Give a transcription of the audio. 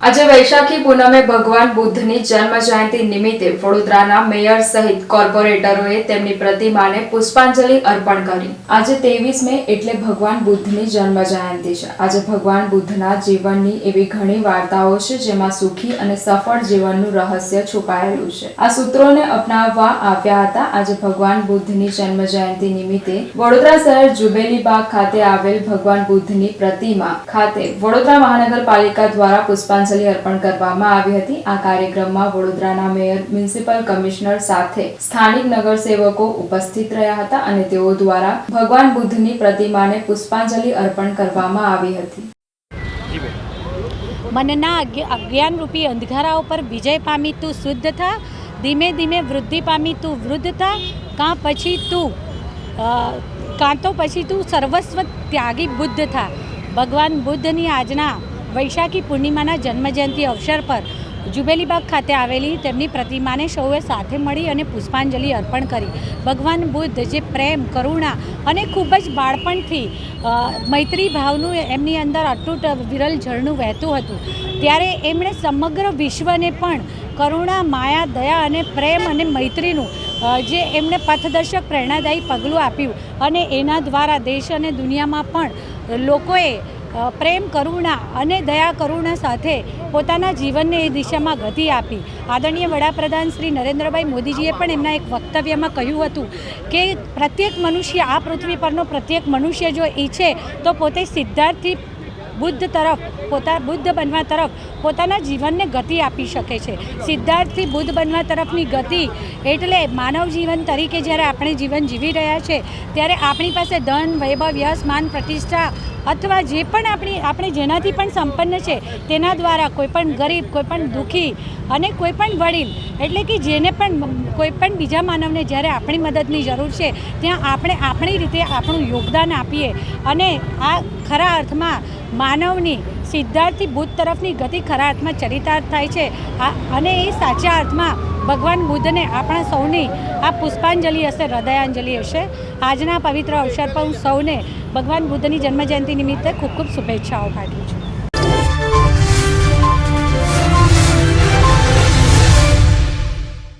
આજે વૈશાખી પૂનમે ભગવાન બુદ્ધની જન્મ જયંતિ નિમિત્તે વડોદરાના મેયર સહિત કોર્પોરેટરોએ તેમની પ્રતિમાને પુષ્પાંજલિ અર્પણ કરી. આજે ત્રેવીસ મે એટલે ભગવાન બુદ્ધની જન્મ જયંતિ છે. આજે ભગવાન બુદ્ધના જીવનની એવી ઘણી વાર્તાઓ છે જેમાં સુખી અને સફળ જીવનનું રહસ્ય છુપાયેલું છે. આ સૂત્રોને અપનાવવા આવ્યા હતા આજે ભગવાન બુદ્ધની જન્મ જયંતિ નિમિત્તે વડોદરા શહેર જુબેલી બાગ ખાતે આવેલ ભગવાન બુદ્ધની પ્રતિમા ખાતે વડોદરા મહાનગરપાલિકા દ્વારા પુષ્પાંજલિ અર્પણ કરવામાં આવી હતી. આ કાર્યક્રમમાં વડોદરાના મેયર, મ્યુનિસિપલ કમિશનર સાથે સ્થાનિક નગરસેવકો ઉપસ્થિત રહ્યા હતા અને તેઓ દ્વારા ભગવાન બુદ્ધની પ્રતિમાને પુષ્પાંજલિ અર્પણ કરવામાં આવી હતી. મનના અજ્ઞ- અજ્ઞાનરૂપી અંધકારા ઉપર વિજય પામી તું શુદ્ધ થા, ધીમે ધીમે વૃદ્ધિ પામી તું વૃદ્ધ થા, કાં પછી તું કાં તો પછી તું સર્વસ્વ ત્યાગી બુદ્ધ થા. ભગવાન બુદ્ધની આજના વૈશાખી પૂર્ણિમાના જન્મજયંતિ અવસર પર જુબેલીબાગ ખાતે આવેલી તેમની પ્રતિમાને સૌએ સાથે મળી અને પુષ્પાંજલિ અર્પણ કરી. ભગવાન બુદ્ધ જે પ્રેમ, કરુણા અને ખૂબ જ બાળપણથી મૈત્રી ભાવનું એમની અંદર અતૂટ વિરલ ઝરણું વહેતું હતું. ત્યારે એમણે સમગ્ર વિશ્વને પણ કરુણા, માયા, દયા અને પ્રેમ અને મૈત્રીનું જે એમણે પથદર્શક પ્રેરણાદાયી પગલું આપ્યું અને એના દ્વારા દેશ અને દુનિયામાં પણ લોકોએ પ્રેમ, કરુણા અને દયા કરુણા સાથે પોતાના જીવનને એ દિશામાં ગતિ આપી. આદરણીય વડાપ્રધાન શ્રી નરેન્દ્રભાઈ મોદીજીએ પણ એમના એક વક્તવ્યમાં કહ્યું હતું કે પ્રત્યેક મનુષ્ય આ પૃથ્વી પરનો પ્રત્યેક મનુષ્ય જો ઈચ્છે તો પોતે સિદ્ધાર્થથી બુદ્ધ તરફ, પોતા બુદ્ધ બનવા તરફ, પોતાના જીવનને ગતિ આપી શકે છે. સિદ્ધાર્થથી બુદ્ધ બનવા તરફની ગતિ એટલે માનવ જીવન તરીકે જ્યારે આપણે જીવન જીવી રહ્યા છે, ત્યારે આપણી પાસે ધન, વૈભવ, યશ, માન, પ્રતિષ્ઠા અથવા જે પણ આપણી, આપણે જેનાથી પણ સંપન્ન છે, તેના દ્વારા કોઈ પણ ગરીબ, કોઈ પણ દુઃખી અને કોઈપણ વડીલ, એટલે કે જેને પણ કોઈપણ બીજા માનવને જ્યારે આપણી મદદની જરૂર છે, ત્યાં આપણે આપણી રીતે આપણું યોગદાન આપીએ અને આ ખરા અર્થમાં માનવની સિદ્ધાર્થથી બુદ્ધ તરફની ગતિ ખરા અર્થમાં ચરિતાર્થ થાય છે. અને એ સાચા અર્થમાં ભગવાન બુદ્ધને આપણા સૌની આ પુષ્પાંજલિ હશે, હૃદયાંજલિ હશે. આજના પવિત્ર અવસર પર હું સૌને ભગવાન બુદ્ધની જન્મજયંતિ નિમિત્તે ખૂબ ખૂબ શુભેચ્છાઓ પાઠવું છું.